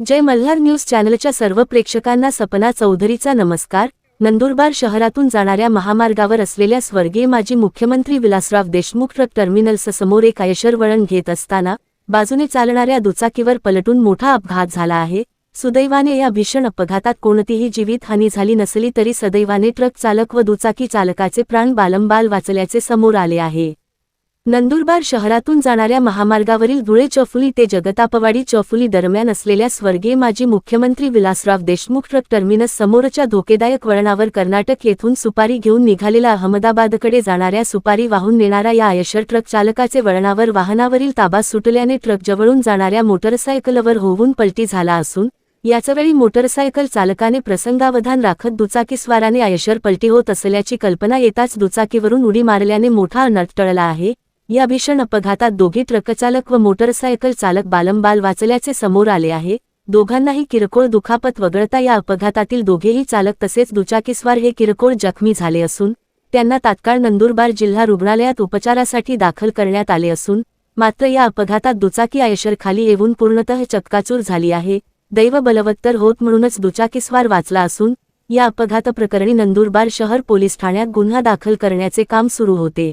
जय Malhar news चॅनलच्या सर्व प्रेक्षकांना सपना चौधरीचा नमस्कार. नंदुरबार शहरातून जाणाऱ्या महामार्गावर असलेल्या स्वर्गीय माजी मुख्यमंत्री विलासराव देशमुख ट्रक टर्मिनल्स समोर एक आयशर वळण घेत असताना बाजूने चालणाऱ्या दुचाकीवर पलटून मोठा अपघात झाला आहे. सुदैवाने या भीषण अपघातात कोणतीही जीवितहानी झाली नसली तरी सदैवाने ट्रक चालक व दुचाकी चालकाचे प्राण बालंबाल वाचल्याचे समोर आले आहे. नंदुरबार शहरातून जाणाऱ्या महामार्गावरील धुळे चौफुली ते जगतापवाडी चौफुली दरम्यान असलेल्या स्वर्गीय माजी मुख्यमंत्री विलासराव देशमुख ट्रक टर्मिनस समोरच्या धोकेदायक वळणावर कर्नाटक येथून सुपारी घेऊन निघालेला अहमदाबादकडे जाणाऱ्या सुपारी वाहून नेणारा या आयशर ट्रक चालकाचे वळणावर वाहनावरील ताबा सुटल्याने ट्रक जवळून जाणाऱ्या मोटरसायकलवर होऊन पलटी झाला असून याचवेळी मोटरसायकल चालकाने प्रसंगावधान राखत दुचाकीस्वाराने आयशर पलटी होत असल्याची कल्पना येताच दुचाकीवरून उडी मारल्याने मोठा अनट टळला आहे. या भीषण अपघातात दोघे ट्रकचालक व मोटरसायकल चालक बालंबाल वाचल्याचे समोर आले आहे. दोघांनाही किरकोळ दुखापत वगळता या अपघातातील दोघेही चालक तसेच दुचाकीस्वार हे किरकोळ जखमी झाले असून त्यांना तात्काळ नंदुरबार जिल्हा रुग्णालयात उपचारासाठी दाखल करण्यात आले असून मात्र या अपघातात दुचाकी आयशर खाली येऊन पूर्णतः चक्काचूर झाली आहे. दैव बलवत्तर होत म्हणूनच दुचाकीस्वार वाचला असून या अपघातप्रकरणी नंदुरबार शहर पोलीस ठाण्यात गुन्हा दाखल करण्याचे काम सुरू होते.